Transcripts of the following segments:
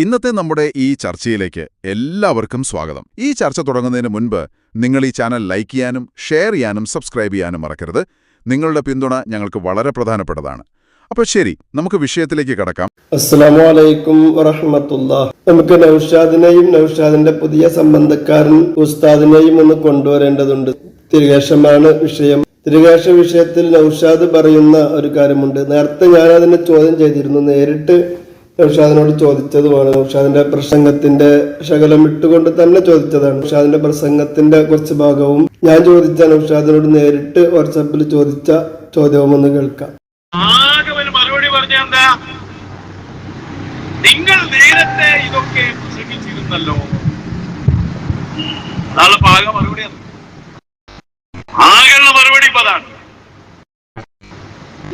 ഇന്നത്തെ നമ്മുടെ ഈ ചർച്ചയിലേക്ക് എല്ലാവർക്കും സ്വാഗതം. ഈ ചർച്ച തുടങ്ങുന്നതിന് മുൻപ് നിങ്ങൾ ഈ ചാനൽ ലൈക്ക് ചെയ്യാനും ഷെയർ ചെയ്യാനും സബ്സ്ക്രൈബ് ചെയ്യാനും മറക്കരുത്. നിങ്ങളുടെ പിന്തുണ ഞങ്ങൾക്ക് വളരെ പ്രധാനപ്പെട്ടതാണ്. അപ്പോൾ ശരി നമുക്ക് വിഷയത്തിലേക്ക് കടക്കാം. അസ്സലാമു അലൈക്കും വറഹമത്തുള്ള നമുക്ക് നൌഷാദിനെയും നൌഷാദിന്റെ പുതിയ സംബന്ധക്കാരൻ ഉസ്താദിനെയും ഒന്ന് കൊണ്ടുവരേണ്ടതുണ്ട്. തിരികേഷമാണ് വിഷയം. തിരികേഷ വിഷയത്തിൽ നൌഷാദ് പറയുന്ന ഒരു കാര്യമുണ്ട്. നേരത്തെ ഞാൻ അതിനെ ചോദ്യം ചെയ്തിരുന്നു. നേരിട്ട് നൌഷാദിനോട് ചോദിച്ചതുമാണ്. നൌഷാദിന്റെ പ്രസംഗത്തിന്റെ ശകലം ഇട്ടുകൊണ്ട് തന്നെ ചോദിച്ചതാണ്. നൌഷാദിന്റെ പ്രസംഗത്തിന്റെ കുറച്ച് ഭാഗവും ഞാൻ ചോദിച്ച നൌഷാദിനോട് നേരിട്ട് വാട്സാപ്പിൽ ചോദിച്ച ചോദ്യവും ഒന്ന് കേൾക്കാം മറുപടി നിങ്ങൾ നേരത്തെ ഇതൊക്കെ പ്രസംഗിച്ചിരുന്നല്ലോ. അതാണ് പാക മറുപടി അത്. ആകെയുള്ള മറുപടി ഇപ്പതാണ്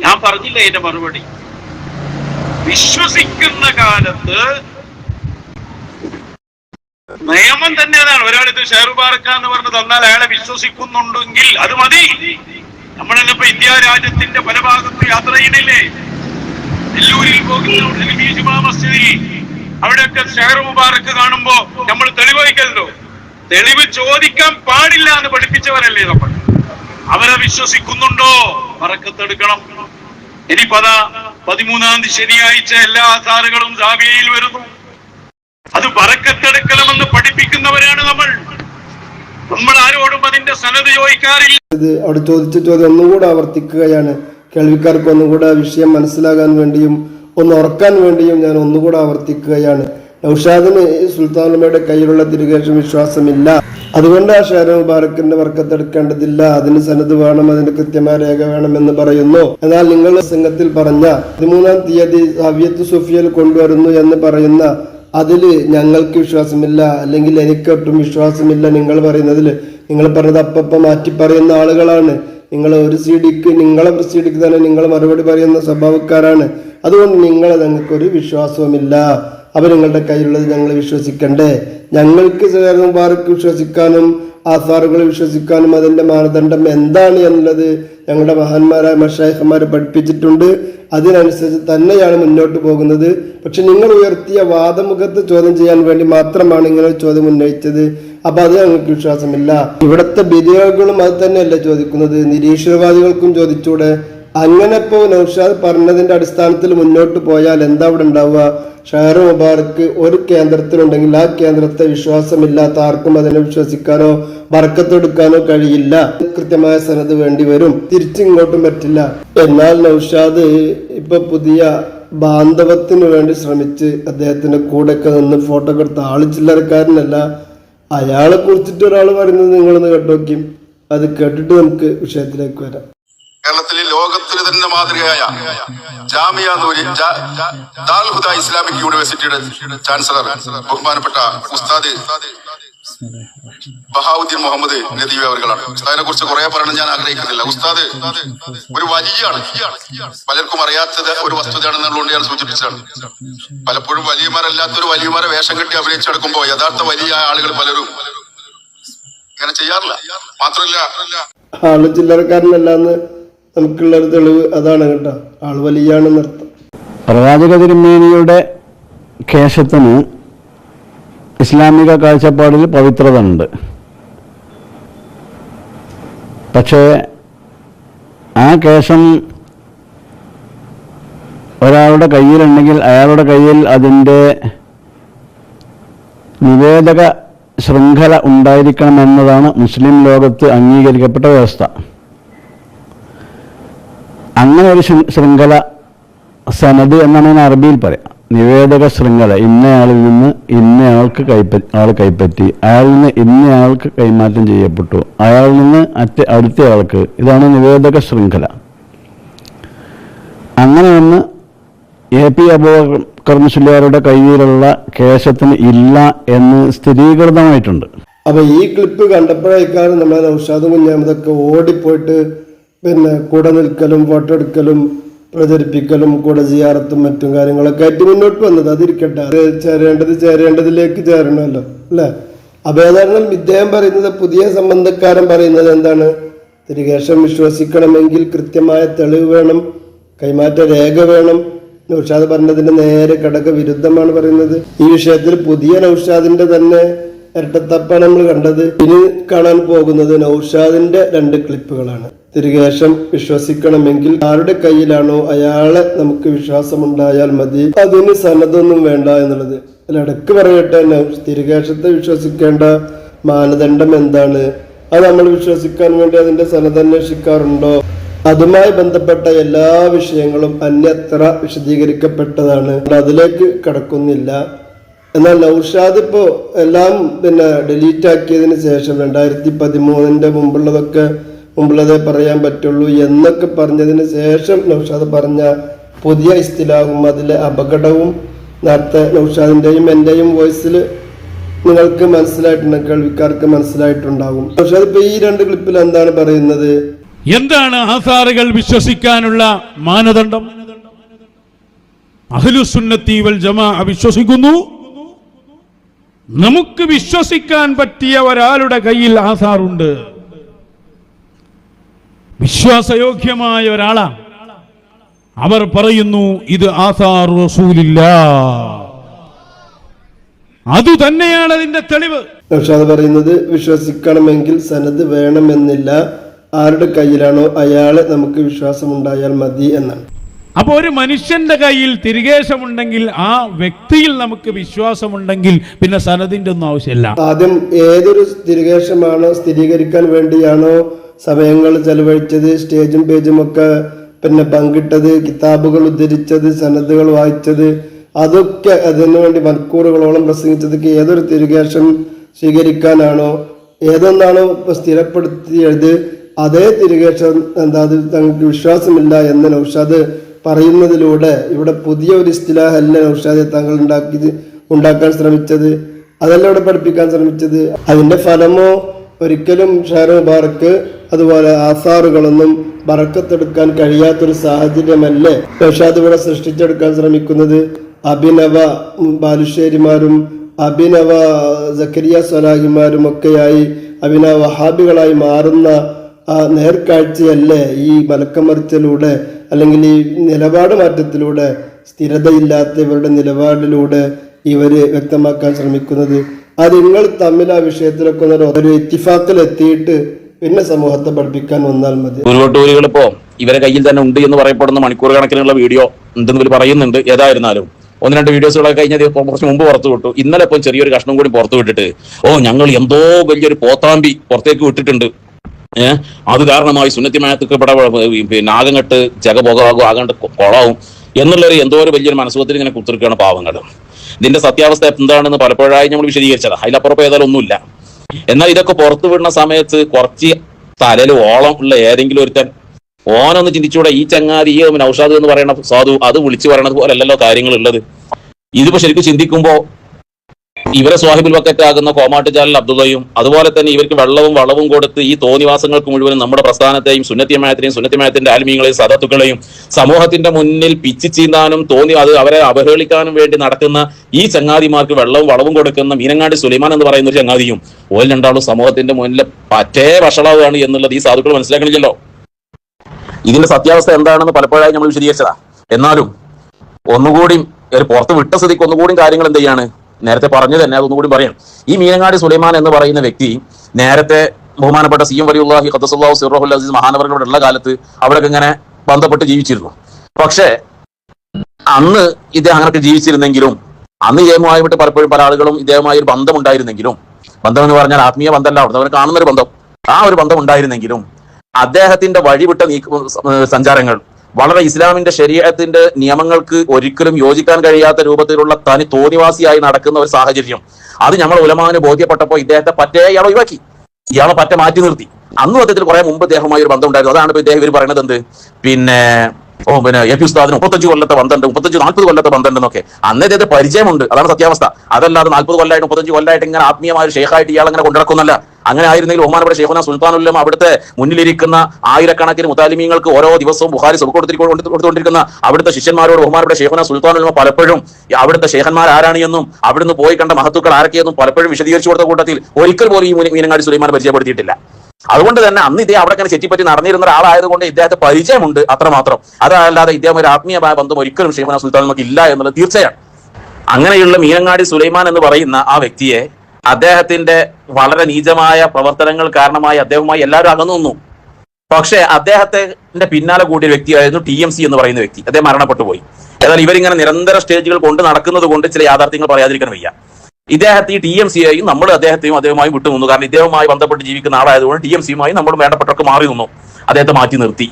ഞാൻ പറഞ്ഞില്ല എന്റെ മറുപടി? വിശ്വസിക്കുന്ന കാലത്ത് നിയമം തന്നെ അതാണ് ഒരാളിത് ഷെയർ പാർക്ക എന്ന് പറഞ്ഞ് തന്നാൽ അയാളെ വിശ്വസിക്കുന്നുണ്ടെങ്കിൽ അത് മതി. നമ്മളെല്ലാം ഇന്ത്യ രാജ്യത്തിന്റെ പല ഭാഗത്ത് യാത്ര ചെയ്യണില്ലേ? നെല്ലൂരിൽ പോകുന്ന അവിടെയൊക്കെ ഷെയർ മുബാറക്ക് കാണുമ്പോ നമ്മൾ തെളിവ് വയ്ക്കല്ലോ തെളിവ് ചോദിക്കാൻ പാടില്ല എന്ന് പഠിപ്പിച്ചവരല്ലേ നമ്മൾ? അവരെ വിശ്വസിക്കുന്നുണ്ടോ? പറക്കത്തെടുക്കണം ഇനിപ്പതാ പതിമൂന്നാം തീയതി ശനിയാഴ്ച എല്ലാ ആധാറുകളും ജാബിയയിൽ വരുന്നു. അത് പറക്കത്തെടുക്കണമെന്ന് പഠിപ്പിക്കുന്നവരാണ് നമ്മൾ. നമ്മൾ ആരോടും അതിന്റെ സ്ഥലത്ത് ചോദിക്കാറില്ല. ഇത് അവിടെ ചോദിച്ച ചോദ്യം ഒന്നുകൂടെ ആവർത്തിക്കുകയാണ്. കേൾവിക്കാർക്ക് ഒന്നുകൂടെ വിഷയം മനസ്സിലാകാൻ വേണ്ടിയും ഒന്ന് ഉറക്കാൻ വേണ്ടിയും ഞാൻ ഒന്നുകൂടെ ആവർത്തിക്കുകയാണ്. നൌഷാദിന് സുൽത്താനുമയുടെ കയ്യിലുള്ള തിരികേഷം വിശ്വാസമില്ല. അതുകൊണ്ട് ആ ഷാര മുബാറക്കിന്റെ വർക്കത്തെടുക്കേണ്ടതില്ല അതിന് സനത് വേണം അതിന് കൃത്യമായ രേഖ വേണമെന്ന് പറയുന്നു. എന്നാൽ നിങ്ങൾ സംഘത്തിൽ പറഞ്ഞ പതിമൂന്നാം തീയതി സവ്യത്ത് സുഫിയൽ കൊണ്ടുവരുന്നു എന്ന് പറയുന്ന അതിൽ ഞങ്ങൾക്ക് വിശ്വാസമില്ല അല്ലെങ്കിൽ എനിക്കൊട്ടും വിശ്വാസമില്ല നിങ്ങൾ പറയുന്നതിൽ. നിങ്ങൾ പറഞ്ഞത് അപ്പപ്പം മാറ്റി പറയുന്ന ആളുകളാണ്. നിങ്ങൾ ഒരു സി ഡിക്ക് നിങ്ങളെ സി ഡിക്ക് തന്നെ നിങ്ങൾ മറുപടി പറയുന്ന സ്വഭാവക്കാരാണ്. അതുകൊണ്ട് നിങ്ങളെ ഞങ്ങൾക്കൊരു വിശ്വാസവുമില്ല. അവർ നിങ്ങളുടെ കയ്യിലുള്ളത് ഞങ്ങൾ വിശ്വസിക്കണ്ടേ? ഞങ്ങൾക്ക് സഹകരണ മുബാറക്ക് വിശ്വസിക്കാനും ആസാറുകൾ വിശ്വസിക്കാനും അതിന്റെ മാനദണ്ഡം എന്താണ് എന്നുള്ളത് ഞങ്ങളുടെ മഹാന്മാരായ മഷായഹന്മാർ പഠിപ്പിച്ചിട്ടുണ്ട്. അതിനനുസരിച്ച് തന്നെയാണ് മുന്നോട്ട് പോകുന്നത്. പക്ഷെ നിങ്ങൾ ഉയർത്തിയ വാദമുഖത്ത് ചോദ്യം ചെയ്യാൻ വേണ്ടി മാത്രമാണ് ഇങ്ങനെ ചോദ്യം ഉന്നയിച്ചത്. അപ്പൊ അത് ഞങ്ങൾക്ക് വിശ്വാസമില്ല. ഇവിടുത്തെ ബിരിയാണികളും അത് തന്നെയല്ലേ ചോദിക്കുന്നത്? നിരീശ്വരവാദികൾക്കും ചോദിച്ചൂടെ? അങ്ങനെ ഇപ്പോ നൌഷാദ് പറഞ്ഞതിന്റെ അടിസ്ഥാനത്തിൽ മുന്നോട്ട് പോയാൽ എന്താ അവിടെ ഉണ്ടാവുക? ഷഹർ മുബാറക്ക് ഒരു കേന്ദ്രത്തിലുണ്ടെങ്കിൽ ആ കേന്ദ്രത്തെ വിശ്വാസമില്ലാത്ത ആർക്കും അതിനെ വിശ്വസിക്കാനോ വറക്കത്തെടുക്കാനോ കഴിയില്ല. കൃത്യമായ സനത് വേണ്ടി വരും. തിരിച്ചിങ്ങോട്ടും പറ്റില്ല. എന്നാൽ നൗഷാദ് ഇപ്പൊ പുതിയ ബാന്ധവത്തിന് വേണ്ടി ശ്രമിച്ച് അദ്ദേഹത്തിന്റെ കൂടെയൊക്കെ നിന്ന് ഫോട്ടോ എടുത്ത ആൾ ചില്ലറക്കാരനല്ല. അയാളെ കുറിച്ചിട്ട് ഒരാൾ പറയുന്നത് നിങ്ങളൊന്ന് കേട്ടോക്കും. അത് കേട്ടിട്ട് നമുക്ക് വിഷയത്തിലേക്ക് വരാം. കേരളത്തിലെ ലോകത്തിന് തന്നെ മാതൃകയായ ജാമിയ നൂരി ദാൽഹുദ ദാൽ ഹുദ ഇസ്ലാമിക് യൂണിവേഴ്സിറ്റിയുടെ ചാൻസലർ ബഹുമാനപ്പെട്ട ഉസ്താദ് ബഹാവുദ്ദീൻ മുഹമ്മദ് നദീവി അവർകളാണ് ഉസ്താദിനെ കുറിച്ച് കുറെ പറയണം ഞാൻ ആഗ്രഹിക്കുന്നില്ല. ഉസ്താദ് ഒരു വലിയാണ്. പലർക്കും അറിയാത്തത് ഒരു വസ്തുതയാണെന്നുള്ളതുകൊണ്ട് ഞാൻ സൂചിപ്പിച്ചതാണ്. പലപ്പോഴും വലിയമാരല്ലാത്തൊരു വലിയമാരെ വേഷം കെട്ടി അഭിനയിച്ചെടുക്കുമ്പോ യഥാർത്ഥ വലിയ ആളുകൾ പലരും ഇങ്ങനെ ചെയ്യാറില്ല. മാത്രമല്ല ആൾ ചില്ലറക്കാരനല്ലാന്ന് നമുക്കുള്ള ഒരു തെളിവ് അതാണ് കേട്ടോ. ആൾ വലിയാണെന്ന് അർത്ഥം. പ്രവാചക തിരുമേനിയുടെ കേശത്തിന് ഇസ്ലാമിക കാഴ്ചപ്പാടിൽ പവിത്രത ഉണ്ട് പക്ഷേ ആ കേശം ഒരാളുടെ കയ്യിലുണ്ടെങ്കിൽ അയാളുടെ കയ്യിൽ അതിന്റെ നിവേദക ശൃംഖല ഉണ്ടായിരിക്കണമെന്നതാണ് മുസ്ലിം ലോകത്ത് അംഗീകരിക്കപ്പെട്ട വ്യവസ്ഥ. അങ്ങനെ ഒരു ശൃംഖല സനത് എന്നാണ് അറബിയിൽ പറയാം. നിവേദക ശൃംഖല. ഇന്നയാളിൽ നിന്ന് ഇന്നയാൾക്ക് കൈപ്പറ്റി ആൾ കൈപ്പറ്റി അയാളിൽ നിന്ന് ഇന്നയാൾക്ക് കൈമാറ്റം ചെയ്യപ്പെട്ടു അയാളിൽ നിന്ന് അറ്റ അടുത്തയാൾക്ക്. ഇതാണ് നിവേദക ശൃംഖല. അങ്ങനെ ഒന്ന് എ പി അബൂബക്കർ മുസ്ലിയാരുടെ കയ്യിലുള്ള കേശത്തിന് ഇല്ല എന്ന് സ്ഥിരീകൃതമായിട്ടുണ്ട്. അപ്പൊ ഈ ക്ലിപ്പ് കണ്ടപ്പോഴേക്കാണ് നമ്മളെ നൗഷാദ് കുഞ്ഞാമതൊക്കെ ഓടിപ്പോയിട്ട് പിന്നെ കൂടെ നിൽക്കലും ഫോട്ടോ എടുക്കലും പ്രചരിപ്പിക്കലും കൂടെ ചെയ്യാറത്തും മറ്റും കാര്യങ്ങളൊക്കെ ആയിട്ട് മുന്നോട്ട് വന്നത്. അതിരിക്കട്ടെ. അത് ചേരേണ്ടത് ചേരേണ്ടതിലേക്ക് ചേരണമല്ലോ അല്ലേ? അപ്പൊ ഏതായാലും ഇദ്ദേഹം പറയുന്നത് പുതിയ സംബന്ധക്കാരൻ പറയുന്നത് എന്താണ്? തിരികേഷം വിശ്വസിക്കണമെങ്കിൽ കൃത്യമായ തെളിവ് വേണം കൈമാറ്റ രേഖ വേണം. നൗഷാദ് പറഞ്ഞതിന്റെ നേരെ കടക വിരുദ്ധമാണ് പറയുന്നത്. ഈ വിഷയത്തിൽ പുതിയ നൗഷാദിന്റെ തന്നെ ഇരട്ടത്തപ്പാണ് നമ്മൾ കണ്ടത്. ഇനി കാണാൻ പോകുന്നത് നൗഷാദിന്റെ രണ്ട് ക്ലിപ്പുകളാണ് തിരികേശം വിശ്വസിക്കണമെങ്കിൽ ആരുടെ കയ്യിലാണോ അയാളെ നമുക്ക് വിശ്വാസമുണ്ടായാൽ മതി. അതിന് സന്നദ്ധമൊന്നും വേണ്ട എന്നുള്ളത്. അല്ല ഇടയ്ക്ക് പറയട്ടെ തിരികേശത്തെ വിശ്വസിക്കേണ്ട മാനദണ്ഡം എന്താണ്? അത് നമ്മൾ വിശ്വസിക്കാൻ വേണ്ടി അതിന്റെ സന്നദ്ധ അന്വേഷിക്കാറുണ്ടോ? അതുമായി ബന്ധപ്പെട്ട എല്ലാ വിഷയങ്ങളും അന്യത്ര വിശദീകരിക്കപ്പെട്ടതാണ്. അതിലേക്ക് കടക്കുന്നില്ല. എന്നാൽ നൗഷാദ് ഇപ്പോ എല്ലാം പിന്നെ ഡിലീറ്റ് ആക്കിയതിന് ശേഷം രണ്ടായിരത്തി പതിമൂന്നിന്റെ മുമ്പുള്ളതൊക്കെ മുമ്പുള്ളതേ പറയാൻ പറ്റുള്ളൂ എന്നൊക്കെ പറഞ്ഞതിന് ശേഷം നൗഷാദ് പറഞ്ഞ പുതിയ ഇസ്തിലാഹും അതിലെ അപകടവും നേരത്തെ നൗഷാദിന്റെയും എന്റെയും വോയിസിൽ നിങ്ങൾക്ക് മനസ്സിലായിട്ടുണ്ട് കേൾവിക്കാർക്ക് മനസ്സിലായിട്ടുണ്ടാകും. പക്ഷെ അതിപ്പോ ഈ രണ്ട് ക്ലിപ്പിൽ എന്താണ് പറയുന്നത്? എന്താണ് ആധാറുകൾ വിശ്വസിക്കാനുള്ള മാനദണ്ഡം? അഹ്ലുസുന്നത്തി വൽ ജമാ വിശ്വസിക്കുന്നു. നമുക്ക് വിശ്വസിക്കാൻ പറ്റിയ ഒരാളുടെ കയ്യിൽ ആധാറുണ്ട് വിശ്വാസയോഗ്യമായ ഒരാളാണ്. അവർ പറയുന്നു ഇത് ആസാർ റസൂലില്ല. അത് തന്നെയാണ് അതിന്റെ തെളിവ്. നൗഷാദ് പറയുന്നത് വിശ്വസിക്കണമെങ്കിൽ സനദ് വേണമെന്നില്ല. ആരുടെ കയ്യിലാണോ അയാളെ നമുക്ക് വിശ്വാസമുണ്ടായാൽ മതി എന്നാണ്. അപ്പൊ ഒരു മനുഷ്യന്റെ കയ്യിൽ തിരികേശമുണ്ടെങ്കിൽ ആ വ്യക്തിയിൽ നമുക്ക് വിശ്വാസമുണ്ടെങ്കിൽ പിന്നെ സനതിന്റെ ഒന്നും ആവശ്യമില്ല. ആദ്യം ഏതൊരു തിരികേശമാണ് സ്ഥിരീകരിക്കാൻ വേണ്ടിയാണോ സമയങ്ങൾ ചെലവഴിച്ചത് സ്റ്റേജും പേജും ഒക്കെ പിന്നെ പങ്കിട്ടത് കിതാബുകൾ ഉദ്ധരിച്ചത് സനദുകൾ വായിച്ചത് അതൊക്കെ അതിനുവേണ്ടി മണിക്കൂറുകളോളം പ്രസംഗിച്ചതൊക്കെ ഏതൊരു തിരികേശം സ്വീകരിക്കാനാണോ ഏതൊന്നാണോ ഇപ്പൊ സ്ഥിരപ്പെടുത്തിയത് അതേ തിരികേശം എന്താ തങ്ങൾക്ക് വിശ്വാസമില്ല എന്ന് നൗഷാദ് പറയുന്നതിലൂടെ ഇവിടെ പുതിയ ഒരു ഇസ്തിലാഹല്ല നൗഷാദ് താങ്കൾ ഉണ്ടാക്കിയത് ഉണ്ടാക്കാൻ ശ്രമിച്ചത് അതല്ല ഇവിടെ പഠിപ്പിക്കാൻ ശ്രമിച്ചത്. അതിന്റെ ഫലമോ ഒരിക്കലും ഷാരോ ബാർക്ക് അതുപോലെ ആസാറുകളൊന്നും ബറക്കത്തെടുക്കാൻ കഴിയാത്തൊരു സാഹചര്യമല്ലേ? നൗഷാദ് ഇവിടെ സൃഷ്ടിച്ചെടുക്കാൻ ശ്രമിക്കുന്നത് അഭിനവ ബാലുശ്ശേരിമാരും അഭിനവ ജക്കരിയ സ്വലാഹിമാരും ഒക്കെയായി അഭിനവ വഹാബികളായി മാറുന്ന നേർക്കാഴ്ചയല്ലേ ഈ മലക്കമറിച്ചലൂടെ അല്ലെങ്കിൽ ഈ നിലപാട് മാറ്റത്തിലൂടെ സ്ഥിരതയില്ലാത്ത ഇവരുടെ നിലപാടിലൂടെ ഇവർ വ്യക്തമാക്കാൻ ശ്രമിക്കുന്നത്. അത് നിങ്ങൾ തമ്മിൽ ആ വിഷയത്തിലൊക്കെ ഒരു ഇത്തിഫാക്കിൽ എത്തിയിട്ട് പിന്നെ സമൂഹത്തെ പഠിപ്പിക്കാൻ വന്നാൽ മതി. ഉരുവട്ടൂരികൾ ഇപ്പോ ഇവരെ കയ്യിൽ തന്നെ ഉണ്ട് എന്ന് പറയപ്പെടുന്ന മണിക്കൂർ കണക്കിനുള്ള വീഡിയോ ഉണ്ടെന്ന് പറയുന്നുണ്ട്. ഏതായിരുന്നാലും ഒന്ന് രണ്ട് വീഡിയോസുകളൊക്കെ കഴിഞ്ഞ കുറച്ച് മുമ്പ് പുറത്തു വിട്ടു. ഇന്നലെ ഇപ്പം ചെറിയൊരു കഷ്ണം കൂടി പുറത്തു വിട്ടിട്ട് ഓ ഞങ്ങൾ എന്തോ വലിയൊരു പോത്താമ്പി പുറത്തേക്ക് വിട്ടിട്ടുണ്ട്. ഏഹ് അത് കാരണമായി സുന്നത്തിമായത്തൊക്കെ ഇവിടെ പിന്നെ ആകങ്ങട്ട് ജഗഭോഗമാകും ആകങ്ങട്ട് കൊളാവും എന്നുള്ളൊരു എന്തോ ഒരു വലിയൊരു മനസ്സുഖത്തിൽ ഇങ്ങനെ കുത്തിരിക്കുകയാണ് പാവങ്ങൾ ഇതിന്റെ സത്യാവസ്ഥ എന്താണെന്ന് പലപ്പോഴായി നമ്മൾ വിശദീകരിച്ചത് അതിലപ്പുറപ്പ് ഏതായാലും ഒന്നുമില്ല. എന്നാൽ ഇതൊക്കെ പുറത്തു വിടുന്ന സമയത്ത് കുറച്ച് തലയിൽ ഓളം ഉള്ള ഏതെങ്കിലും ഒരുത്തൻ ഓനൊന്ന് ചിന്തിച്ചൂടെ ഈ ചങ്ങാതി ഈ നൗഷാദ് എന്ന് പറയുന്ന സാധു അത് വിളിച്ചു പറയണത് കാര്യങ്ങൾ ഉള്ളത് ഇതിപ്പോ ശരിക്കും ചിന്തിക്കുമ്പോ ഇവരെ സ്വാഹിബിൽ വക്കറ്റ് ആകുന്ന കോമാട്ട് ജാലിൽ അബ്ദുള്ളയും അതുപോലെ തന്നെ ഇവർക്ക് വെള്ളവും വളവും കൊടുത്ത് ഈ തോന്നിവാസങ്ങൾക്ക് മുഴുവനും നമ്മുടെ പ്രസ്ഥാനത്തെയും സുന്നത്തിമയത്തിനെയും സുന്നത്തിമയത്തിന്റെ ആത്മീയങ്ങളെയും സദത്തുക്കളെയും സമൂഹത്തിന്റെ മുന്നിൽ പിച്ചു ചീന്താനും തോന്നി അത് അവരെ അവഹേളിക്കാനും വേണ്ടി നടക്കുന്ന ഈ ചങ്ങാതിമാർക്ക് വെള്ളവും വളവും കൊടുക്കുന്ന മീനങ്ങാടി സുലൈമാൻ എന്ന് പറയുന്ന ഒരു ചങ്ങാതിയും ഓൽ രണ്ടാളും സമൂഹത്തിന്റെ മുന്നിൽ പറ്റേ വഷളാവുകയാണ് എന്നുള്ളത് ഈ സാധുക്കൾ മനസ്സിലാക്കണില്ലല്ലോ. ഇതിന്റെ സത്യാവസ്ഥ എന്താണെന്ന് പലപ്പോഴായി നമ്മൾ വിശദീകരിച്ചതാ. എന്നാലും ഒന്നുകൂടി ഒരു പുറത്ത് വിട്ട സ്ഥിതിക്ക് ഒന്നുകൂടി കാര്യങ്ങൾ എന്ത് ചെയ്യാണ്? നേരത്തെ പറഞ്ഞു തന്നെ അതൊന്നുകൂടി പറയാം. ഈ മീനങ്ങാടി സുലൈമാൻ എന്ന് പറയുന്ന വ്യക്തി നേരത്തെ ബഹുമാനപ്പെട്ട സി എം വലിയുള്ളാഹി ഖത്തസുല്ലാഹു സിറഹുൽ അസീസ് മഹാനവറുകളുടെ ഉള്ള കാലത്ത് അവിടെയൊക്കെ ഇങ്ങനെ ബന്ധപ്പെട്ട് ജീവിച്ചിരുന്നു. പക്ഷേ അന്ന് ഇദ്ദേഹം അങ്ങനെയൊക്കെ ജീവിച്ചിരുന്നെങ്കിലും അന്ന് ഇദ്ദേഹവുമായി വിട്ട് പലപ്പോഴും പല ആളുകളും ഇദ്ദേഹമായി ഒരു ബന്ധം ഉണ്ടായിരുന്നെങ്കിലും ബന്ധം എന്ന് പറഞ്ഞാൽ ആത്മീയ ബന്ധമല്ല അവിടെ അവരെ കാണുന്ന ഒരു ബന്ധം. ആ ഒരു ബന്ധം ഉണ്ടായിരുന്നെങ്കിലും അദ്ദേഹത്തിന്റെ വഴിവിട്ട സഞ്ചാരങ്ങൾ വളരെ ഇസ്ലാമിന്റെ ശരീരത്തിന്റെ നിയമങ്ങൾക്ക് ഒരിക്കലും യോജിക്കാൻ കഴിയാത്ത രൂപത്തിലുള്ള തനി തോന്നിവാസിയായി നടക്കുന്ന ഒരു സാഹചര്യം. അത് നമ്മൾ ഉലമാവിന് ബോധ്യപ്പെട്ടപ്പോൾ ഇദ്ദേഹത്തെ പറ്റേ ഇയാൾ ഒഴിവാക്കി. ഇയാളെ പറ്റ മാറ്റി നിർത്തി. അന്ന് അദ്ദേഹത്തിൽ കുറെ മുമ്പ് ഇദ്ദേഹവുമായി ഒരു ബന്ധമുണ്ടായിരുന്നു. അതാണ് ഇപ്പൊ ഇദ്ദേഹം ഇവർ പറയുന്നത് എന്ത്? പിന്നെ ഓ പിന്നെ എ പി ഉസ്താദിന് മുപ്പത്തഞ്ച് കൊല്ലത്തെ ബന്ധമുണ്ട് മുപ്പത്തഞ്ച് നാൽപ്പത് കൊല്ലത്തെ ബന്ധമുണ്ടെന്നൊക്കെ അന്ന് ഇദ്ദേഹത്തെ പരിചയമുണ്ട്. അതാണ് സത്യാവസ്ഥ. അതല്ലാതെ നാൽപ്പത് കൊല്ലമായിട്ട് മുപ്പത്തഞ്ച് കൊല്ലമായിട്ട് ഇങ്ങനെ ആത്മീയമായ ഒരു ഷേഖായിട്ട് ഇയാൾ അങ്ങനെ കൊണ്ടിറക്കുന്നല്ല അങ്ങനെ ആയിരുന്നെങ്കിൽ ബഹുമാനപ്പെട്ട ഷെയ്ഖുന സുൽത്താനുല്ലം അവിടുത്തെ മുന്നിലിരിക്കുന്ന ആയിരക്കണക്കിന് മുത്താലിമീങ്ങൾക്ക് ഓരോ ദിവസവും ബുഹാരി സുഖ കൊടുത്തിരിക്കൊണ്ടിരിക്കുന്ന അവിടുത്തെ ശിഷ്യന്മാരോട് ബഹുമാനപ്പെട്ട ഷെയ്ഖുന സുൽത്താനുല്ലമ പലപ്പോഴും അവിടുത്തെ ഷെയ്ഖന്മാർ ആരാണ് എന്നും അവിടുന്ന് പോയി കണ്ട മഹത്തുക്കൾ ആരൊക്കെയെന്നും പലപ്പോഴും വിശദീകരിച്ചു കൊടുത്ത കൂട്ടത്തിൽ ഒരിക്കൽ പോലും ഈ മീനങ്ങാടി സുലൈമാൻ പരിചയപ്പെടുത്തിയിട്ടില്ല. അതുകൊണ്ട് തന്നെ അന്ന് ഇദ്ദേഹം അവിടെ അങ്ങനെ ചെറ്റിപ്പറ്റി നടന്നിരുന്ന ഒരാളായതുകൊണ്ട് ഇദ്ദേഹത്തെ പരിചയമുണ്ട് അത്രമാത്രം. അതല്ലാതെ ഇദ്ദേഹം ഒരു ആത്മീയമായ ബന്ധം ഒരിക്കലും ഷെയ്ഖുന സുൽത്താൻ നമുക്ക് ഇല്ല എന്നുള്ളത് തീർച്ചയാണ്. അങ്ങനെയുള്ള മീനങ്ങാടി സുലൈമാൻ എന്ന് പറയുന്ന ആ വ്യക്തിയെ അദ്ദേഹത്തിന്റെ വളരെ നീചമായ പ്രവർത്തനങ്ങൾ കാരണമായി അദ്ദേഹവുമായി എല്ലാവരും അകന്നു നിന്നു. പക്ഷേ അദ്ദേഹത്തിന്റെ പിന്നാലെ കൂടിയ വ്യക്തിയായിരുന്നു ടി എം സി എന്ന് പറയുന്ന വ്യക്തി. അദ്ദേഹം മരണപ്പെട്ടു പോയി. എന്നാൽ ഇവരിങ്ങനെ നിരന്തര സ്റ്റേജുകൾ കൊണ്ട് നടക്കുന്നത് കൊണ്ട് ചില യാഥാർത്ഥ്യങ്ങൾ പറയാതിരിക്കാൻ വയ്യ. ഇദ്ദേഹത്തെ ഈ ടി എം സിയെയും നമ്മൾ അദ്ദേഹത്തെയും അദ്ദേഹവുമായി വിട്ടു നിന്നു കാരണം ഇദ്ദേഹവുമായി ബന്ധപ്പെട്ട് ജീവിക്കുന്ന ആളായതുകൊണ്ട് ടി എം സിയുമായി നമ്മൾ വേണ്ടപ്പെട്ടവർക്ക് മാറി നിന്നു. അദ്ദേഹത്തെ മാറ്റി നിർത്തി.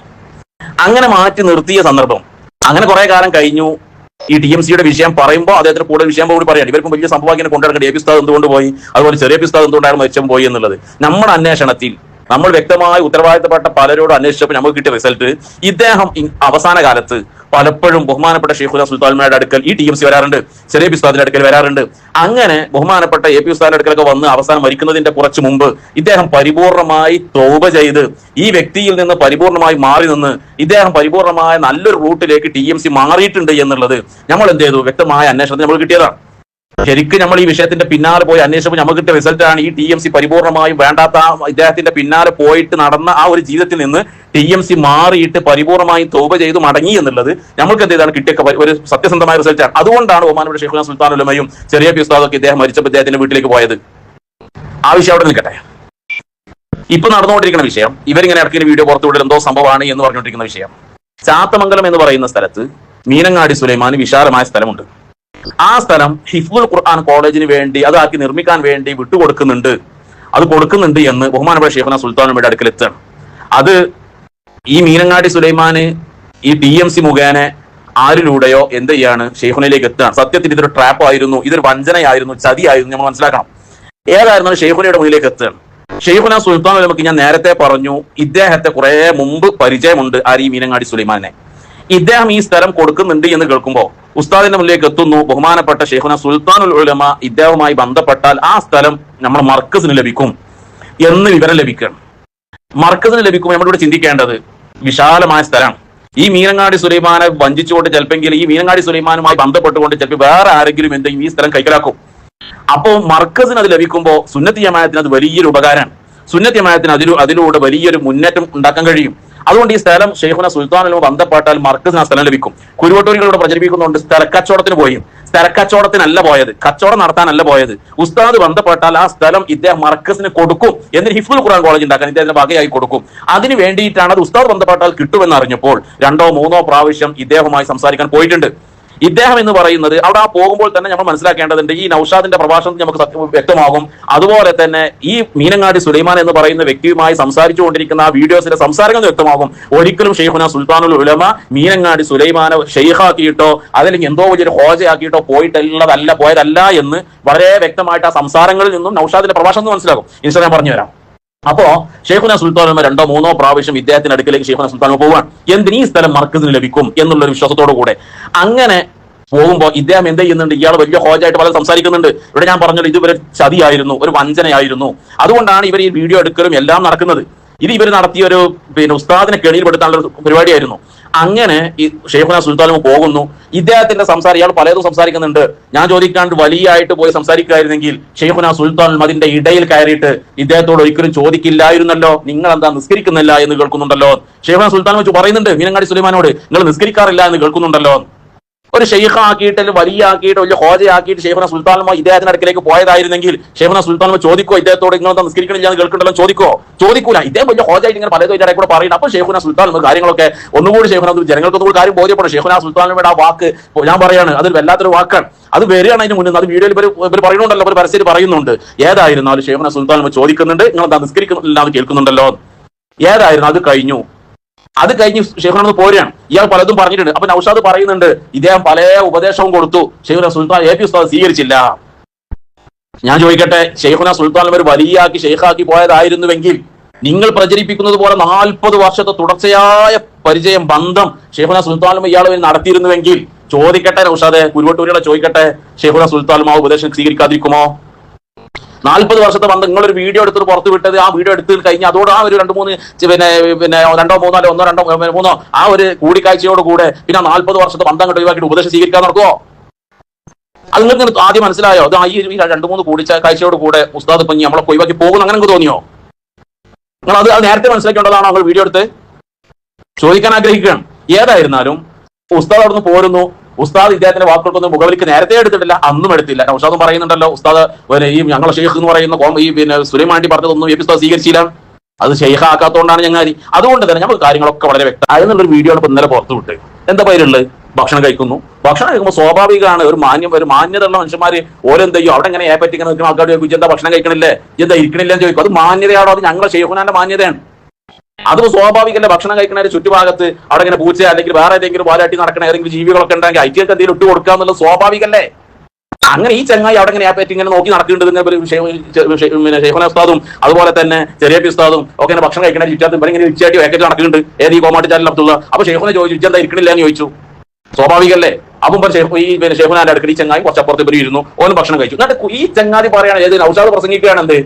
അങ്ങനെ മാറ്റി നിർത്തിയ സന്ദർഭം. അങ്ങനെ കുറെ കാലം കഴിഞ്ഞു. ഈ ടി എം സിയുടെ വിഷയം പറയുമ്പോൾ അദ്ദേഹത്തിന് കൂടുതൽ വിഷയം കൂടി പറയാം ഇവർക്കും വലിയ സംഭവം കൊണ്ടുനടക്കേണ്ട എ പി എന്തുകൊണ്ട് പോയി? അതുപോലെ ചെറിയ പി ഉസ്താദ് എന്തുകൊണ്ടാണ് മെച്ചം പോയി എന്നുള്ളത്. നമ്മുടെ അന്വേഷണത്തിൽ നമ്മൾ വ്യക്തമായി ഉത്തരവാദിത്തപ്പെട്ട പലരോടും അന്വേഷിച്ചപ്പോൾ നമുക്ക് കിട്ടിയ റിസൾട്ട് ഇദ്ദേഹം അവസാന കാലത്ത് പലപ്പോഴും ബഹുമാനപ്പെട്ട ഷെയ്ഖുല സുൽത്താൻമാരുടെ അടുക്കൽ ഈ ടി എം സി വരാറുണ്ട് ചെറിയ ഉസ്താദിന്റെ അടുക്കൽ വരാറുണ്ട്. അങ്ങനെ ബഹുമാനപ്പെട്ട എ പി ഉസ്താദിന്റെ അടുക്കലൊക്കെ വന്ന് അവസാനം മരിക്കുന്നതിന്റെ കുറച്ച് മുമ്പ് ഇദ്ദേഹം പരിപൂർണമായി തോപ ചെയ്ത് ഈ വ്യക്തിയിൽ നിന്ന് പരിപൂർണമായി മാറി നിന്ന് ഇദ്ദേഹം പരിപൂർണമായ നല്ലൊരു റൂട്ടിലേക്ക് ടി എം സി മാറിയിട്ടുണ്ട് എന്നുള്ളത് നമ്മൾ എന്ത് ചെയ്തു? വ്യക്തമായ അന്വേഷണത്തിന് നമ്മൾ കിട്ടിയതാണ്. ശരിക്കും നമ്മൾ ഈ വിഷയത്തിന്റെ പിന്നാലെ പോയി അന്വേഷിച്ചപ്പോൾ നമുക്ക് കിട്ടിയ റിസൾട്ട് ആണ് ഈ ടി എം സി പരിപൂർണമായും വേണ്ടാത്ത ഇദ്ദേഹത്തിന്റെ പിന്നാലെ പോയിട്ട് നടന്ന ആ ഒരു ജീവിതത്തിൽ നിന്ന് ടി എം സി മാറിയിട്ട് പരിപൂർണമായും തോപ ചെയ്ത് മടങ്ങി എന്നുള്ളത് നമ്മൾക്ക് എന്ത് ചെയ്താണ് കിട്ടിയ ഒരു സത്യസന്ധമായ റിസൾട്ടാണ് അതുകൊണ്ടാണ് ഒമാനയുടെ ഷെയ്ഖുന സുൽത്താൻ ഉലമയും ചെറിയ പി ഉസ്താദൊക്കെ ഇദ്ദേഹം മരിച്ചപ്പോൾ ഇദ്ദേഹത്തിന്റെ വീട്ടിലേക്ക് പോയത്. ആ വിഷയം അവിടെ നിൽക്കട്ടെ. ഇപ്പൊ നടന്നുകൊണ്ടിരിക്കുന്ന വിഷയം ഇവരിങ്ങനെ ഇടയ്ക്കിന് വീഡിയോ പുറത്തുവിടൽ എന്തോ സംഭവമാണ് എന്ന് പറഞ്ഞുകൊണ്ടിരിക്കുന്ന വിഷയം. ചാത്തമംഗലം എന്ന് പറയുന്ന സ്ഥലത്ത് മീനങ്ങാടി സുലൈമാന് വിശാലമായ സ്ഥലമുണ്ട്. ആ സ്ഥലം ഹിഫുൽ ഖുർആൻ കോളേജിന് വേണ്ടി അതാക്കി നിർമ്മിക്കാൻ വേണ്ടി വിട്ടുകൊടുക്കുന്നുണ്ട്. അത് കൊടുക്കുന്നുണ്ട് എന്ന് ബഹുമാനപ്പെട്ട സുൽത്താനയുടെ അടുക്കൽ എത്താണ് അത് ഈ മീനങ്ങാടി സുലൈമാന് ഈ ടി എം സി മുഖേന ആരിലൂടെയോ എന്ത് ചെയ്യാണ് ഷെയ്ഖുനയിലേക്ക് എത്തുകയാണ്. സത്യത്തിൽ ഇതൊരു ട്രാപ്പ് ആയിരുന്നു ഇതൊരു വഞ്ചനയായിരുന്നു ചതിയായിരുന്നു നമ്മൾ മനസ്സിലാക്കണം. ഏതായിരുന്നു ഷെയ്ഖുനയുടെ മുന്നിലേക്ക് എത്തുകയാണ്. ഷെയ്ഖുന സുൽത്താൻ നമുക്ക് ഞാൻ നേരത്തെ പറഞ്ഞു ഇദ്ദേഹത്തെ കുറെ മുമ്പ് പരിചയമുണ്ട് ആര് ഈ മീനങ്ങാടി സുലൈമാനെ. ഇദ്ദേഹം ഈ സ്ഥലം കൊടുക്കുന്നുണ്ട് എന്ന് കേൾക്കുമ്പോൾ ഉസ്താദിന്റെ മുന്നിലേക്ക് എത്തുന്നു. ബഹുമാനപ്പെട്ട ഷെയ്ഖുന സുൽത്താനുൽ ഉലമ ഇദ്ദേഹവുമായി ബന്ധപ്പെട്ടാൽ ആ സ്ഥലം നമ്മൾ മർക്കസിന് ലഭിക്കും എന്ന് വിവരം ലഭിക്കണം മർക്കസിന് ലഭിക്കും നമ്മളിവിടെ ചിന്തിക്കേണ്ടത് വിശാലമായ സ്ഥലമാണ്. ഈ മീനങ്ങാടി സുലൈമാനെ വഞ്ചിച്ചുകൊണ്ട് ചിലപ്പെങ്കിൽ ഈ മീനങ്ങാടി സുലൈമാനുമായി ബന്ധപ്പെട്ടുകൊണ്ട് ചിലപ്പോൾ വേറെ ആരെങ്കിലും എന്തെങ്കിലും ഈ സ്ഥലം കൈക്കലാക്കും. അപ്പോൾ മർക്കസിന് അത് ലഭിക്കുമ്പോൾ സുന്നത്തി ജമായത്തിന് അത് വലിയൊരു ഉപകാരമാണ്. സുന്നത്തി ജമായത്തിന് അതിലൂ അതിലൂടെ വലിയൊരു മുന്നേറ്റം ഉണ്ടാക്കാൻ കഴിയും. അതുകൊണ്ട് ഈ സ്ഥലം ഷെയ്ഖുന സുൽത്താനിലും ബന്ധപ്പെട്ടാൽ മർക്കസിന് ആ സ്ഥലം ലഭിക്കും. കുരുവട്ടൂരിലൂടെ പ്രചരിപ്പിക്കുന്നുണ്ട് സ്ഥലക്കച്ചവടത്തിന് പോയി. സ്ഥലക്കച്ചവടത്തിനല്ല പോയത് കച്ചവടം നടത്താനല്ല പോയത്. ഉസ്താദ് ബന്ധപ്പെട്ടാൽ ആ സ്ഥലം ഇദ്ദേഹം മർക്കസിന് കൊടുക്കും എന്നിട്ട് ഹിഫുൽ ഖുറാൻ കോളേജ് ഉണ്ടാക്കാൻ ഇദ്ദേഹത്തിന്റെ വകയായി കൊടുക്കും. അതിന് വേണ്ടിയിട്ടാണ് അത് ഉസ്താദ് ബന്ധപ്പെട്ടാൽ കിട്ടുമെന്ന് അറിഞ്ഞപ്പോൾ രണ്ടോ മൂന്നോ പ്രാവശ്യം ഇദ്ദേഹവുമായി സംസാരിക്കാൻ പോയിട്ടുണ്ട്. ഇദ്ദേഹം എന്ന് പറയുന്നത് അവിടെ ആ പോകുമ്പോൾ തന്നെ നമ്മൾ മനസ്സിലാക്കേണ്ടതുണ്ട് ഈ നൌഷാദിന്റെ പ്രഭാഷണത്തിൽ നമുക്ക് വ്യക്തമാകും. അതുപോലെ തന്നെ ഈ മീനങ്ങാടി സുലൈമാൻ എന്ന് പറയുന്ന വ്യക്തിയുമായി സംസാരിച്ചുകൊണ്ടിരിക്കുന്ന ആ വീഡിയോസിന്റെ സംസാരങ്ങൾ വ്യക്തമാകും. ഒരിക്കലും ഷെയ്ഖുന സുൽത്താനുൽ ഉലമ മീനങ്ങാടി സുലൈമാനെ ഷെയ്ഖാക്കിയിട്ടോ അതല്ലെങ്കിൽ എന്തോ വലിയൊരു ഹോജയാക്കിയിട്ടോ പോയിട്ടുള്ളതല്ല പോയതല്ല എന്ന് വളരെ വ്യക്തമായിട്ട് ആ സംസാരങ്ങളിൽ നിന്നും നൌഷാദിന്റെ പ്രഭാഷണം മനസ്സിലാകും. ഇൻസ്റ്റാഗ്രാം പറഞ്ഞു പറഞ്ഞുതരാം. അപ്പോ ഷെയ്ഖുന സുൽത്താൻ രണ്ടോ മൂന്നോ പ്രാവശ്യം ഇദ്ദേഹത്തിന്റെ അടുക്കലേക്ക് ഷെയ്ഖുന സുൽത്താനമ്മ പോവാണ്. എന്തിന് ഈ സ്ഥലം മർക്കസിന് ലഭിക്കും എന്നുള്ള ഒരു വിശ്വാസത്തോടു കൂടെ. അങ്ങനെ പോകുമ്പോൾ ഇദ്ദേഹം എന്ത് ചെയ്യുന്നുണ്ട്? ഇയാൾ വലിയ ഹോജായിട്ട് പലരും സംസാരിക്കുന്നുണ്ട്. ഇവിടെ ഞാൻ പറഞ്ഞത് ഇതുവരെ ചതിയായിരുന്നു ഒരു വഞ്ചനയായിരുന്നു. അതുകൊണ്ടാണ് ഇവർ ഈ വീഡിയോ എടുക്കലും എല്ലാം നടക്കുന്നത്. ഇത് ഇവർ നടത്തിയ ഒരു പിന്നെ ഉസ്താദിനെ കെണിയിൽപ്പെടുത്താനുള്ള പരിപാടിയായിരുന്നു. അങ്ങനെ ഈ ഷെയ്ഖുന സുൽത്താനും പോകുന്നു. ഇദ്ദേഹത്തിന്റെ സംസാരം ഇയാൾ പലതും സംസാരിക്കുന്നുണ്ട്. ഞാൻ ചോദിക്കാണ്ട് വലിയായിട്ട് പോയി സംസാരിക്കുകയായിരുന്നെങ്കിൽ ഷെയ്ഖുന സുൽത്താൻ അതിന്റെ ഇടയിൽ കയറിയിട്ട് ഇദ്ദേഹത്തോട് ഒരിക്കലും ചോദിക്കില്ലായിരുന്നല്ലോ. നിങ്ങൾ എന്താ നിസ്കരിക്കുന്നില്ല എന്ന് കേൾക്കുന്നുണ്ടല്ലോ. ഷെയ്ഖുന സുൽത്താൻ വെച്ച് പറയുന്നുണ്ട് മീനങ്ങാടി സുലൈമാനോട് നിങ്ങൾ നിസ്കരിക്കാറില്ല എന്ന് കേൾക്കുന്നുണ്ടല്ലോ. ഒരു ഷെയ്ഖ ആക്കിയിട്ട് അല്ലെങ്കിൽ വലിയ ആക്കിയിട്ട് വലിയ ഹോജയാക്കിയിട്ട് ഷെയ്ഖന സുൽത്താൻമ ഇദ്ദേഹത്തിന്റെ അടുക്കിലേക്ക് പോയതായിരുന്നെങ്കിൽ ഷെയ്ഖന സുൽത്താൻമ ചോദിക്കോ ഇദ്ദേഹത്തോട് ഇങ്ങനെ നിസ്കരിക്കണില്ല എന്ന് കേൾക്കണ്ടല്ലോ ചോദിക്കോ ചോദിക്കൂല. ഇദ്ദേഹം വലിയ ഹോജായിട്ട് ഇങ്ങനെ പലതും ഇതിന്റെ കൂടെ പറയുന്നത് അപ്പൊ ഷെയ്ഖുന സുൽത്താൻ കാര്യങ്ങളൊക്കെ ഒന്നുകൂടി ഷെയ്ഖുന ജനങ്ങൾക്ക് ഒന്നുകൂടി കാര്യം ബോധ്യപ്പെടും ഷെയ്ഖുന സുൽത്താൻമയുടെ ആ വാക്ക് ഞാൻ പറയാണ് അതൊരു വല്ലാത്തൊരു വാക്കാണ്. അത് വരികയാണ് അതിന് മുന്നിൽ അത് വീഡിയോയിൽ ഇവർ ഇവർ പറയുന്നുണ്ടല്ലോ അവർ പരസ്യം പറയുന്നുണ്ട്. ഏതായിരുന്നാലും ഷെയ്ഖുന സുൽത്താൻമ ചോദിക്കുന്നുണ്ട്. നിങ്ങൾ നിസ്കരിക്കുന്നില്ല എന്ന് കേൾക്കുന്നുണ്ടല്ലോ. ഏതായിരുന്നു അത് കഴിഞ്ഞു. അത് കഴിഞ്ഞ് ഷെയ്ഖുന പോരുകയാണ്. ഇയാൾ പലതും പറഞ്ഞിട്ടുണ്ട്. അപ്പൊ നൌഷാദ് പറയുന്നുണ്ട് ഇദ്ദേഹം പല ഉപദേശവും കൊടുത്തു. ഷെയ്ഖുന സുൽത്താൻ എ പി ഉസ്താദ് സ്വീകരിച്ചില്ല. ഞാൻ ചോദിക്കട്ടെ ഷെയ്ഖുന സുൽത്താൻ ഒരു വലിയാക്കി ഷെയ്ഖാക്കി പോയതായിരുന്നുവെങ്കിൽ നിങ്ങൾ പ്രചരിപ്പിക്കുന്നത് പോലെ നാൽപ്പത് വർഷത്തെ തുടർച്ചയായ പരിചയം ബന്ധം ഷെയ്ഖുന സുൽത്താനും ഇയാൾ നടത്തിയിരുന്നുവെങ്കിൽ ചോദിക്കട്ടെ നൌഷാദെ കുരുവട്ടൂരികളെ ചോദിക്കട്ടെ ഷെയ്ഖുന ആ ഉപദേശം സ്വീകരിക്കാതിരിക്കുമോ? നാൽപ്പത് വർഷത്തെ ബന്ധം നിങ്ങളൊരു വീഡിയോ എടുത്തിട്ട് പുറത്ത് വിട്ടത് ആ വീഡിയോ എടുത്ത് കഴിഞ്ഞാൽ അതോട് ആ ഒരു രണ്ട് മൂന്ന് പിന്നെ പിന്നെ രണ്ടോ മൂന്നോ അല്ലെ ഒന്നോ രണ്ടോ മൂന്നോ ആ ഒരു കൂടിക്കാഴ്ചയോട് കൂടെ പിന്നെ നാൽപ്പത് വർഷത്തെ ബന്ധം അങ്ങോട്ട് ഒഴിവാക്കിയിട്ട് ഉപദേശം സ്വീകരിക്കാൻ നടക്കുമോ അത് നിങ്ങൾക്ക് ആദ്യം മനസ്സിലായോ? അത് ഈ രണ്ട് മൂന്ന് കൂടിക്കാഴ്ചയോട് കൂടെ ഉസ്താദ് പഞ്ഞി നമ്മളെ ഒഴിവാക്കി പോകുന്നു അങ്ങനെ നിങ്ങൾക്ക് തോന്നിയോ? നിങ്ങൾ അത് നേരത്തെ മനസ്സിലാക്കേണ്ടതാണോ നിങ്ങൾ വീഡിയോ എടുത്ത്? ചോദിക്കാൻ ആഗ്രഹിക്കുകയാണ്. ഏതായിരുന്നാലും ഉസ്താദ് അവിടുന്ന് പോരുന്നു. ഉസ്താദ് ഇദ്ദേഹത്തിന്റെ വാക്കുകൾക്കൊന്നും മുഖവിലേക്ക് നേരത്തെ എടുത്തിട്ടില്ല അന്നും എടുത്തില്ല. ഉസ്താദും പറയുന്നുണ്ടല്ലോ ഉസ്താദ് ഈ ഞങ്ങളെ ഷെയ്ഖ് എന്ന് പറയുന്ന ഈ പിന്നെ സുലൈമാണ്ടി പറഞ്ഞതൊന്നും ഈ പുസ്തകം സ്വീകരിച്ചില്ല. അത് ഷെയ്ഖ ആക്കാത്തതുകൊണ്ടാണ് ഞങ്ങൾ അതുകൊണ്ട് തന്നെ നമുക്ക് കാര്യങ്ങളൊക്കെ വളരെ വ്യക്തം എന്നുള്ളൊരു വീഡിയോ ആണ് ഇന്നലെ പുറത്തു വിട്ട് എന്താ പേരുള്ളത് ഭക്ഷണം കഴിക്കുന്നു. ഭക്ഷണം കഴിക്കുമ്പോൾ സ്വാഭാവികമാണ് ഒരു മാന്യം ഒരു മാന്യതയുള്ള മനുഷ്യന്മാർ ഓരെന്ത് ചെയ്യും അവിടെ ഇങ്ങനെ ഏപ്പറ്റി ആൾക്കാർ ചോദിക്കും എന്താ ഭക്ഷണം കഴിക്കണില്ലേ? എന്താ ഇരിക്കണില്ലെന്ന് ചോദിക്കും. അത് മാന്യതയാണോ? അത് ഞങ്ങളെ ഷെയ്ഖുനാന്റെ മാന്യതയാണ്. അത് സ്വാഭാവികമല്ല ഭക്ഷണം കഴിക്കുന്ന ചുറ്റുഭാഗത്ത് അവിടെ ഇങ്ങനെ പൂച്ച അല്ലെങ്കിൽ വേറെ ഏതെങ്കിലും വാലാട്ടി നടക്കണ ഏതെങ്കിലും ജീവികളൊക്കെ ഉണ്ടെങ്കിൽ ഐറ്റിയൊക്കെ എന്തെങ്കിലും ഇട്ട് കൊടുക്കുക എന്നുള്ളത് സ്വാഭാവികല്ലേ? അങ്ങനെ ഈ ചങ്ങായി അവിടെ ഇങ്ങനെ പറ്റി ഇങ്ങനെ നോക്കി നടക്കുന്നുണ്ട് പിന്നെ ഉസ്താദും അതുപോലെ തന്നെ ചെറിയ ഉസ്താദും ഒക്കെ ഇങ്ങനെ ഭക്ഷണം കഴിക്കണ ചുറ്റാത്തും ഇവരെ ഇങ്ങനെ ഉച്ചയായിട്ട് വേക്കറ്റ് നടക്കുന്നുണ്ട്. ഏത് ഈ കോമാട്ടി ചാനൽ അബ്ദുള്ള അപ്പൊ ഷെയ്ഖുനെ ചോദിച്ചു എന്താ ഇരിക്കണില്ല? എന്ന് ചോദിച്ചു. സ്വാഭാവികല്ലേ? അപ്പം ഈ പിന്നെ ഷെയ്ഖുനാന്റെ അടുക്കൽ ഈ ചങ്ങായി കുറച്ചപ്പുറത്ത് ഇവർ ഇരുന്നു. ഓനും ഭക്ഷണം കഴിച്ചു. എന്നിട്ട് ഈ ചങ്ങാതി പറയാണ് ഏത് ഔഷാദ് പ്രസംഗിക്കുകയാണ് എന്ത്?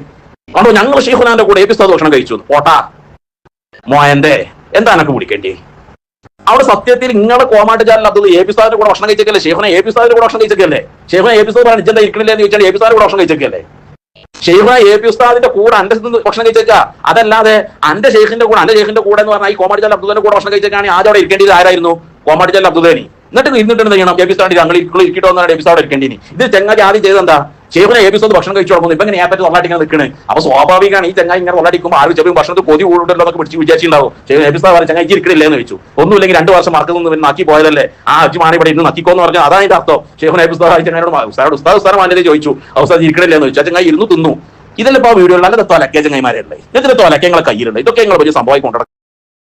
അതുകൊണ്ട് ഞങ്ങൾ ഷെയ്ഖുനാന്റെ കൂടെ ഉസ്താദ് ഭക്ഷണം കഴിച്ചു. പോട്ടാ. മോയന്റെ എന്താ എനക്ക് കുടിക്കേണ്ടി അവിടെ സത്യത്തിൽ നിങ്ങളെ കോമാട്ട് ചാനൽ അത് എ പി സാറിന്റെ കൂടെ ഭക്ഷണം കഴിച്ചേക്കല്ലേ? ഷെയ്ഫിനെ എ പി സാറിന്റെ കൂടെ ഭക്ഷണം കഴിച്ചേക്കല്ലേ? ഷെയ്ഫിനെ എ പി സാർ പറഞ്ഞു ഇജ്ജെന്താ ഇരിക്കണില്ല എന്ന് ചോദിച്ചാൽ എ പി സാറിന്റെ കൂടെ ഭക്ഷണം കഴിച്ചേക്കല്ലേ? ഷെയ്ഫിനെ എ പി ഉസ്താദിന്റെ കൂടെ അന്റെ ഭക്ഷണം കഴിച്ചേക്ക. അതല്ലാതെ അന്റെ ഷെയ്ഖിന്റെ കൂടെ അന്റെ ഷെയ്ഖിന്റെ കൂടെ എന്ന് പറഞ്ഞാൽ ഈ കോമാടി ചാൽ അബ്ദുലിന്റെ കൂടെ ഭക്ഷണം കഴിച്ചേക്കാണെങ്കിൽ ആദ്യം അവിടെ ഇരിക്കേണ്ടത് ആരായിരുന്നു? കോമാടി ചാൽ അബ്ദുലേനി എന്നിട്ട് ഇരുന്നിട്ട് എന്ത് ചെയ്യണം? എ പി ഉസ്താദ് ഞങ്ങൾ ഇരിക്കട്ടോ എന്നാണ് എ പി ഉസ്താദ് ഇരിക്കേണ്ടി ഇത് ചെങ്ങാതി ആദ്യം ചെയ്തത് എന്താ? ഷെയ്ഖിനെ പി ഉസ്താദ് ഭക്ഷണം കഴിച്ചു തുടങ്ങുന്നു. ഇപ്പൊ ഇങ്ങനെ ഏപ്പറ്റ് തൊള്ളാട്ടിങ്ങനെ നിൽക്കുന്നത് അപ്പൊ സ്വാഭാവികമാണ് ഈ ചങ്ങായി ഇങ്ങനെ തൊള്ളാടിക്കുമ്പോൾ ആരും ചെറിയ ഭക്ഷണത്തിൽ കൊതി കൂടുതലോ എന്നൊക്കെ പിടിച്ച് വിചാരിച്ചിട്ടുണ്ടാവും. ഷെയ്ഖ് ഉസ്താദ് പറഞ്ഞു ചങ്ങായി ഇരിക്കണില്ലേ എന്ന് ചോദിച്ചു. ഒന്നുമില്ലെങ്കിൽ രണ്ട് വർഷം മറക്കുന്നു പിന്നെ നക്കി പോയതല്ലേ? ആ അജി മാണി ഇവിടെ ഇന്ന് നക്കിക്കോ എന്ന് പറഞ്ഞാൽ അതാണ് എന്റെ അർത്ഥം. ഷെയ്ഖിനെ എ പി ഉസ്താദ് ഉസ്താദ് ഉസ്താദ് മാനേജ് ചോദിച്ചു അവസാദ് ഇരിക്കണില്ലേ? എന്ന് ചോദിച്ചു. ചങ്ങായി ഇരുന്ന് തിന്നു. ഇതിലിപ്പോ വീഡിയോ അല്ലാതെ തൊലക്കേ ചങ്ങായിമാരല്ലേ? ഇതിന്റെ തൊലക്കങ്ങളെ കയ്യിലുണ്ട്. ഇതൊക്കെ ഞങ്ങൾ വലിയ സംഭവമായി കൊണ്ടുനടക്കും